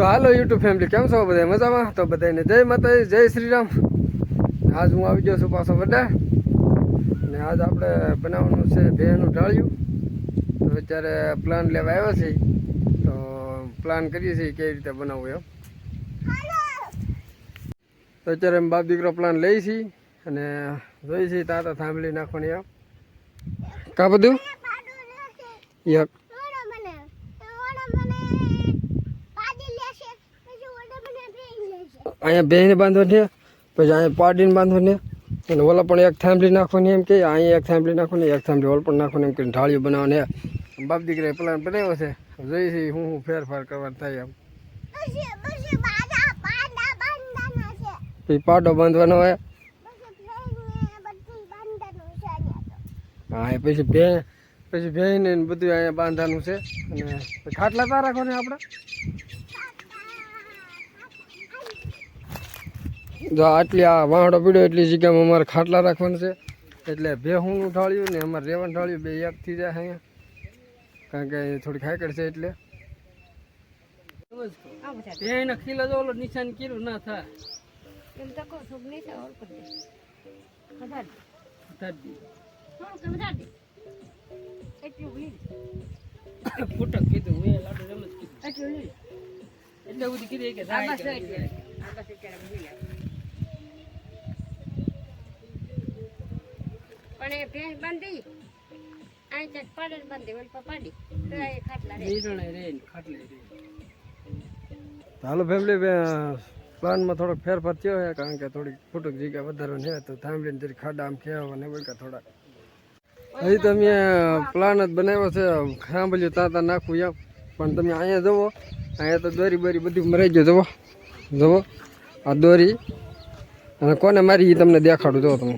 તો હાલો YouTube family કેમ છો બધા મજામાં? તો બધાને જય માતા જય શ્રી રામ આજ હું આવી ગયો છું પાછો બધા ને આજ આપણે બનાવવાનું છે ભેનું ઢાળ્યું. તો અત્યારે પ્લાન લેવા આવ્યા છે તો પ્લાન કરીએ છીએ કેવી રીતે બનાવવું એમ તો અત્યારે અમે બાપ દીકરો પ્લાન લઈ છીએ અને જોઈ છીએ તાતા થાંભલી નાખવાની એમ. કા બધું? યક અહીંયા બેહીને બાંધવાની પછી અહીંયા પાડીને બાંધવાની અને ઓલા પણ એક થાંભલી નાખવાની એમ કે અહીંયા એક થાંભલી નાખવાની એક થાંભલી ઓલ પણ નાખવાની એમ કરીને ઢાળીઓ બનાવવાની બાપ દીકરાએ પ્લાન બનાવ્યો છે. જોઈ છે હું હું ફેરફાર કરવાનું થાય એમ. પછી પાડો બાંધવાનો હોય. હા એ પછી ભે પછી ભેને ને બધું અહીંયા બાંધવાનું છે. અને ખાટલા તા રાખવાની આપણે? જો આટલી આ વાહડો પીડ્યો એટલી જગ્યામાં અમારે ખાટલા રાખવાના છે. એટલે ભેહુંનું ઢાળ્યું ને અમારે રેવાનું ઢાળ્યું બે એક થઈ જાય અહીંયા. કારણ કે થોડી ખાકડ છે એટલે. એને ખીલા જો ઓલો નિશાન કીધું ના થાય. ફૂટક કીધું એ લાડુ એમ જ કીધું. એટલે બધી કીધી કે એ ભેંસ બાંધી. અહીં ચટ પાડે બાંધી ઓલ પાડી. તો એ ખાટલા રે નીરણે રે ખાટલે રે હાલો ફેમિલી પ્લાનમાં થોડોક ફેરફાર થયો છે કારણ કે થોડીક ફૂટક જગ્યા વધારવાની છે તો થાંભલીને જરી ખાડા આમ ખેવા ને બોલકા થોડાક. હજી તમે પ્લાન જ બનાવ્યો છે સાંભળ્યું ત્યાં ત્યાં નાખવું એમ. પણ તમે અહીંયા જુઓ અહીંયા તો દોરી બોરી બધી મરાઈ ગયો જુઓ. જુઓ. આ દોરી. અને કોને મારી એ તમને દેખાડું જુઓ તમે.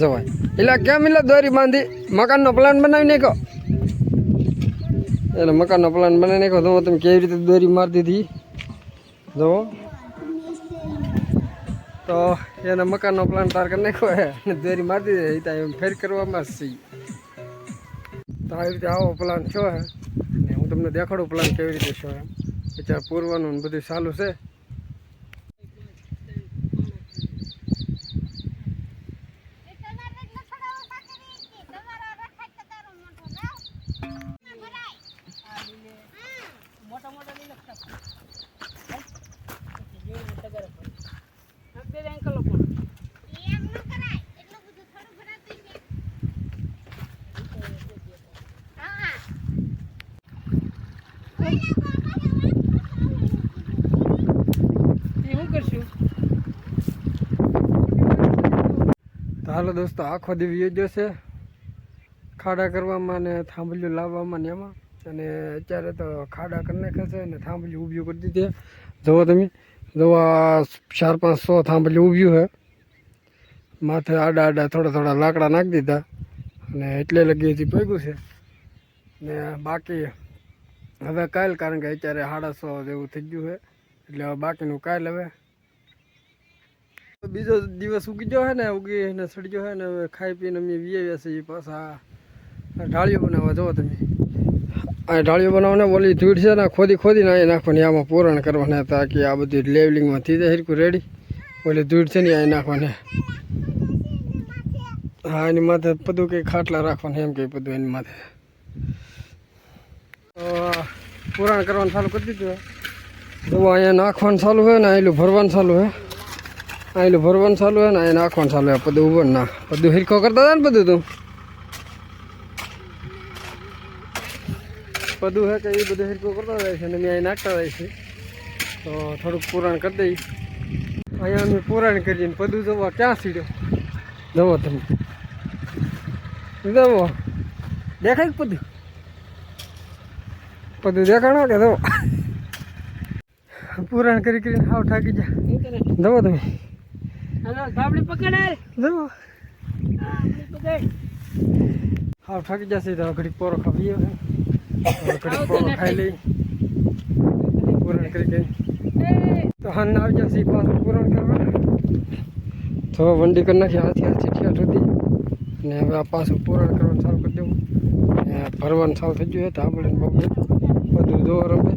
જવાય એટલે કેમ એટલે દોરી બાંધી? મકાનનો પ્લાન બનાવી નાખો એટલે મકાનનો પ્લાન બનાવી નાખો તો તમે કેવી રીતે દોરી મારી દીધી. જુઓ તો એને મકાનનો પ્લાન તાર કરી નાખ્યો હે. અને દોરી મારી દીધી ત્યાં ફેર કરવામાં જ છીએ તો આવી રીતે આવો પ્લાન છો હે. તમને દેખાડું પ્લાન કેવી રીતે છો એમ. અત્યારે પૂરવાનું બધું ચાલુ છે મોટા મોટા નહીં લખતા જેવું તગારે પડે. આ બે અંકલો પણ એ શું કરશું તો હાલો દોસ્તો, આખો દિવસ યોજ્યો છે. ખાડા કરવામાં ને થાંભલીઓ લાવવામાં ને એમાં. અને અત્યારે તો ખાડા કરી નાખ્યા છે અને થાંભલી ઊભ્યું કરી દીધી જુઓ તમે, જુઓ ચાર પાંચ સો થાંભલી ઊભ્યું છે. માથે આડા આડા થોડા થોડા લાકડા નાખી દીધા. અને એટલે લગી હજી પગ્યું છે. ને બાકી હવે કાલ, કારણ કે અત્યારે સાડા સો જેવું થઈ ગયું છે. એટલે બાકીનું કાલ હવે બીજો દિવસ ઉગી ગયો હે ને, ઉગી ને સડી ગયો હે ને ખાઈ પીને અમે વીએ છીએ પાછા. ઢાળીઓ બનાવવા જુઓ તમે. આ ઢાળીઓ બનાવવાને ઓલી ધૂળ છે ને ખોદી ખોદીને અહીં નાખવાની, આમાં પૂરણ કરવાના હતા કે આ બધી લેવલિંગમાં થઈ જાય હરકું રેડી ઓલી ધૂળ છે ને અહીં નાખવાને. હા, એની માથે બધું કંઈ ખાટલા રાખવાના, એમ કંઈ બધું એની માથે. પૂરણ કરવાનું ચાલુ કરી દીધું દવા અહીંયા નાખવાનું ચાલુ હોય ને અહીંલું ભરવાનું ચાલુ હોય અહીંલું ભરવાનું ચાલુ હોય ને અહીં નાખવાનું ચાલુ હોય બધું ઊભો ના બધું હિરખો કરતા હતા ને બધું તું? બધું હે કે એ બધું હિરખો કરતા જાય છે અને મેં અહીં નાખતા જાય છે. તો થોડુંક પુરાણ કરી દઈ. અહીંયા અમે પુરાણ કરીને બધું જવા ક્યાં સીડ્યો? જવો તમે. જવો દેખાય બધું? બધું દેખાણો કે જવો પુરાણ કરી કરીને હાવ થાકી જા જવો તમે. પકડ હાવ ઠાકી જશે તો ઘડીક પોરો ખાવીએ ઘડીક પોરો ખાઈ લઈ. પુરાણ કરી તો હાન આવી જશે પાછું પૂરણ કરવા. તો વંડી કરી નાખી હાથી હાથી ઠીઠ હતી ને હવે આ પાછું પૂરણ કરવાનું ચાલુ કરી દેવું. ભરવાનું ચાલુ થઈ ગયું છે આપણે બધું જોવા રમે.